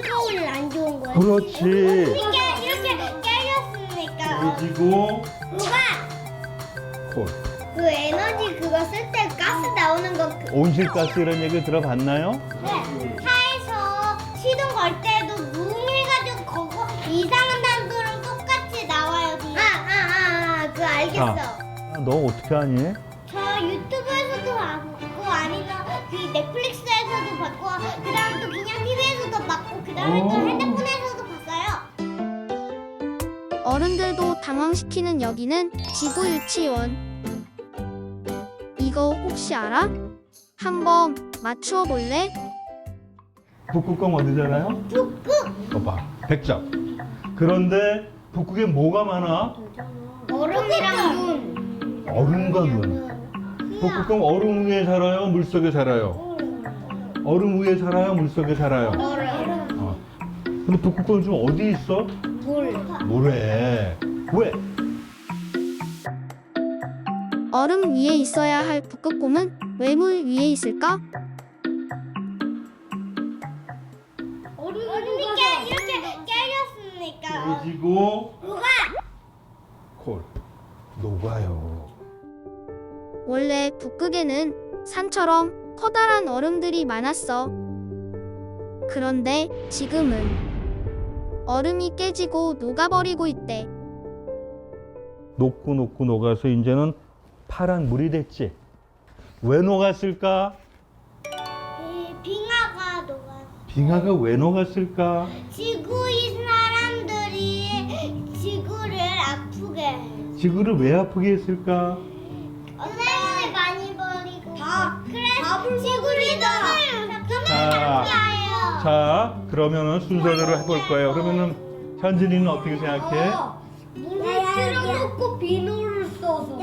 뜨거우면 안 좋은 거야. 그렇지. 이렇게 이렇게 깨졌으니까. 깨지고 누가 콜. 그 에너지 그거 쓸 때 가스 나오는 거 그, 온실가스 이런 얘기 들어봤나요? 네. 차에서 시동 걸 때도 무해가지고 그거 이상한 단도랑 똑같이 나와요. 아아아 아, 그거 알겠어. 자, 너 어떻게 하니? 저 유튜브에서도 봤고 아니면 그 넷플릭스에서도 봤고 그다음 또 그냥 또 오. 핸드폰에서도 봤어요. 어른들도 당황시키는 여기는 지구 유치원. 이거 혹시 알아? 한번 맞추어 볼래? 북극곰 어디잖아요? 북극 봐봐. 100점. 그런데 북극에 뭐가 많아? 얼음이랑 눈. 얼음과 눈. 북극곰 얼음 위에 살아요? 물 속에 살아요? 얼음 위에 살아요? 물 속에 살아요? 얼음. 어. 근데 북극곰 지금 어디 있어? 물. 물에. 왜? 얼음 위에 있어야 할 북극곰은 왜 물 위에 있을까? 얼음이 깨 이렇게 깨졌으니까. 깨지고 누가? 콜. 녹아요. 원래 북극에는 산처럼 커다란 얼음들이 많았어. 그런데 지금은 얼음이 깨지고 녹아버리고 있대. 녹고 녹고 녹아서 이제는 파란 물이 됐지. 왜 녹았을까? 이 빙하가 녹아. 빙하가 왜 녹았을까? 지구인 사람들이 지구를 아프게 해. 지구를 왜 아프게 했을까? 얼음을 많이 버리고. 다 그래. 지구를 너무 자. 자, 그러면은 순서대로 해볼 거예요. 그러면은 현진이는 어떻게 생각해? 물을 틀어놓고 비누를 써서.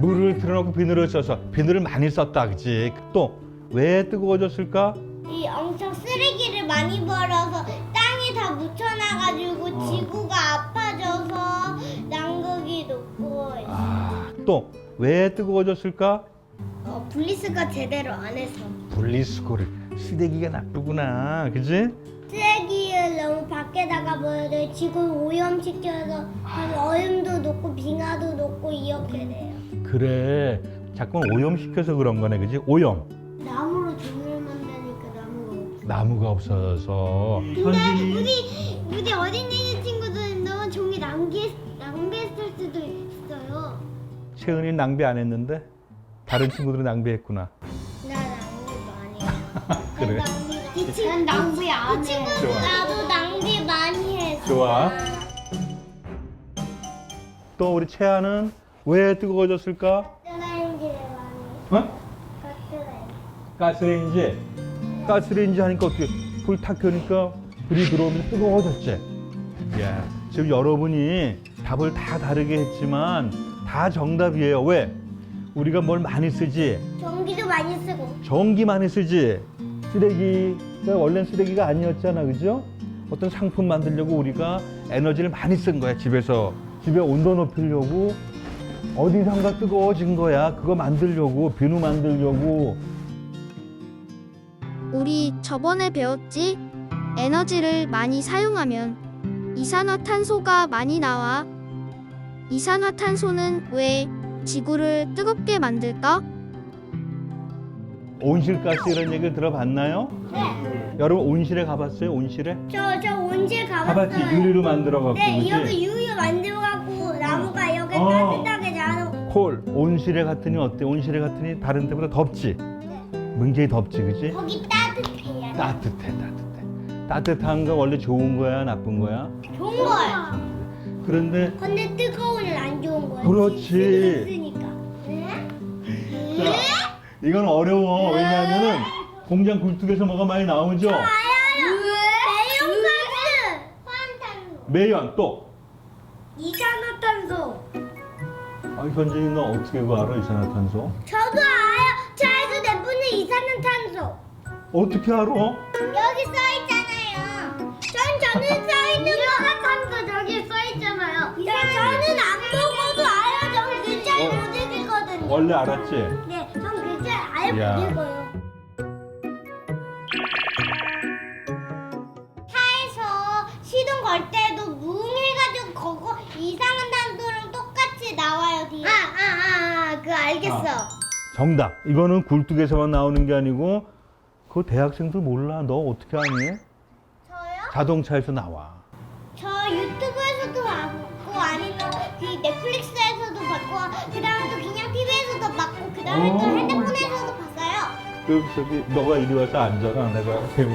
물을 틀어놓고 비늘을 써서 비늘을 많이 썼다, 그지? 또 왜 뜨거워졌을까? 이 엄청 쓰레기를 많이 벌어서 땅에 다 묻혀놔가지고 어. 지구가 아파져서 남극이 있어. 아, 또 왜 뜨거워졌을까? 어, 분리수거 제대로 안 해서. 분리수거를 쓰레기가 나쁘구나, 그지? 쓰레기를 너무 밖에다가 버려도 지구 오염시켜서 얼음도 녹고 빙하도 녹고 이렇게 돼요. 그래, 자꾸 오염시켜서 그런 거네, 그지? 오염. 나무로 종을 만드니까 나무가 없어. 나무가 없어서 근데 현진이 우리 우리 어린 이 친구들은 종이 낭비 낭비했을 수도 있어요. 채은이 낭비 안 했는데 다른 친구들은 낭비했구나. 나 낭비 많이 해. 그래. 이 친구 낭비 안 해. 이 친구 좋아. 나도 낭비 많이 했어. 좋아. 또 우리 채아는 왜 뜨거워졌을까? 가스레인지를 많이. 어? 가스레인지. 가스레인지. 가스레인지 하니까 어떻게 불 탁 켜니까 불이 들어오면 뜨거워졌지. 야, 지금 여러분이 답을 다 다르게 했지만 다 정답이에요. 왜? 우리가 뭘 많이 쓰지? 전기도 많이 쓰고. 전기 많이 쓰지. 쓰레기가 원래는 쓰레기가 아니었잖아, 그죠? 어떤 상품 만들려고 우리가 에너지를 많이 쓴 거야, 집에서. 집에 온도 높이려고 어디선가 뜨거워진 거야. 그거 만들려고, 비누 만들려고. 우리 저번에 배웠지? 에너지를 많이 사용하면 이산화탄소가 많이 나와. 이산화탄소는 왜 지구를 뜨겁게 만들까? 온실가스 이런 얘기 들어봤나요? 네. 여러분 온실에 가봤어요? 온실에? 저 저 온실 가봤어요. 가봤지? 유리로 만들어갖고, 네, 그지? 이렇게 유유 만들어갖고 나무가 이렇게 어. 따뜻하게 자라. 콜, 온실에 갔더니 어때? 온실에 갔더니 다른 데보다 덥지? 네. 굉장히 덥지, 그지? 거기 따뜻해요. 따뜻해, 따뜻해. 따뜻한 거 원래 좋은 거야, 나쁜 거야? 좋은 거예요. 그런데 근데 뜨거우면 안 좋은 거예요. 그렇지. 이건 어려워. 왜냐하면은 공장 굴뚝에서 뭐가 많이 나오죠? 알아요. 매운가스. 매연 또. 이산화탄소. 아, 현진이 너 어떻게 그거 알아? 이산화탄소? 저도 알아요. 차에서 내뿜는 이산화탄소. 어떻게 알아? 여기 써 있잖아요. 전 저는 써 있는 거. 이산화탄소 저기 써 있잖아요. 네, 저는 안 보고도 알아요. 전 글자를 어. 못 읽거든요. 원래 알았지? 네, 잘 야. 못 읽어요. 차에서 시동 걸 때도 무음해가지고 그거 이상한 단도랑 똑같이 나와요 뒤에. 아아아 아, 아, 그 알겠어. 정답. 이거는 굴뚝에서만 나오는 게 아니고 그거 대학생들 몰라. 너 어떻게 아니? 저요? 자동차에서 나와. 저 유튜브에서도 봤고 아니면 그 넷플릭스에서도 봤고 그다음에 또 그냥 TV에서도 봤고 그다음에 또 그럼 저기 너가 이리 와서 앉아라. 내가. 저도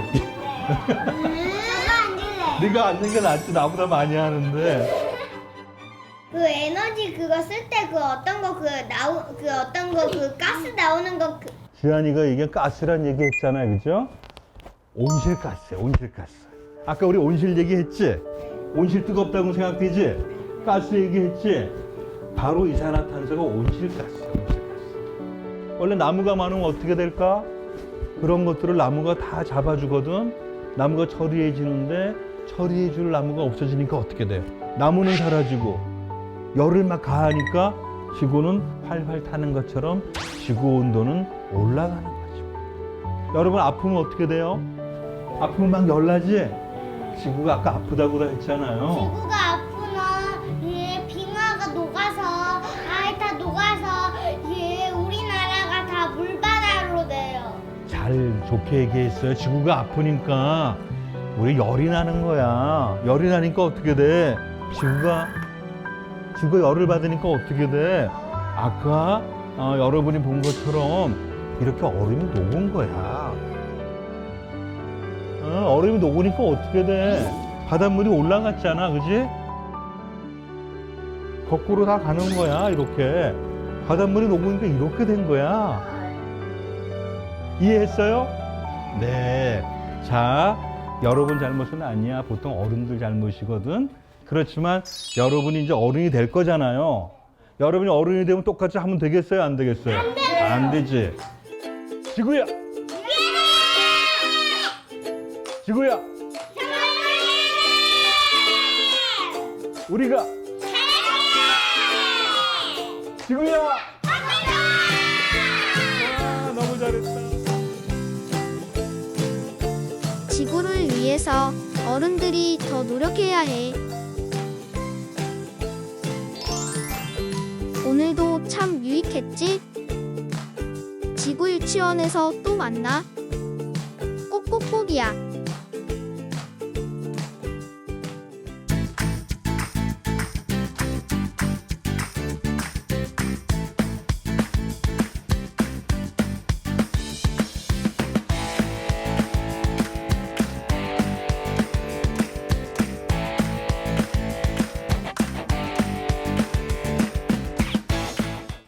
앉을래. 네가 앉는 게 낫지. 나보다 많이 하는데. 그 에너지 그거 쓸 때 그 어떤 거 그 나오 그 어떤 거 그 가스 나오는 거 그. 지한이가 이게 가스란 얘기 했잖아요. 그죠? 온실가스야, 온실가스. 아까 우리 온실 얘기했지? 온실 뜨겁다고 생각되지? 가스 얘기했지? 바로 이산화탄소가 온실가스야, 온실가스. 원래 나무가 많으면 어떻게 될까? 그런 것들을 나무가 다 잡아주거든? 나무가 처리해지는데 처리해줄 나무가 없어지니까 어떻게 돼? 나무는 사라지고 열을 막 가하니까 지구는 활활 타는 것처럼 지구 온도는 올라가는 거죠. 여러분 아프면 어떻게 돼요? 아프면 막 열나지? 지구가 아까 아프다고 했잖아요. 좋게 얘기했어요. 지구가 아프니까 우리 열이 나는 거야. 열이 나니까 어떻게 돼? 지구가 지구가 열을 받으니까 어떻게 돼? 아까 어, 여러분이 본 것처럼 이렇게 얼음이 녹은 거야. 어, 얼음이 녹으니까 어떻게 돼? 바닷물이 올라갔잖아, 그지? 거꾸로 다 가는 거야, 이렇게. 바닷물이 녹으니까 이렇게 된 거야. 이해했어요? 네. 자, 여러분 잘못은 아니야. 보통 어른들 잘못이거든. 그렇지만 여러분이 이제 어른이 될 거잖아요. 여러분이 어른이 되면 똑같이 하면 되겠어요? 안 되겠어요? 안, 되죠. 안 되지. 지구야! 지구야! 우리가 지구야! 아, 너무 잘했다. 위해서 어른들이 더 노력해야 해. 오늘도 참 유익했지? 지구 유치원에서 또 만나. 꼭꼭꼭이야.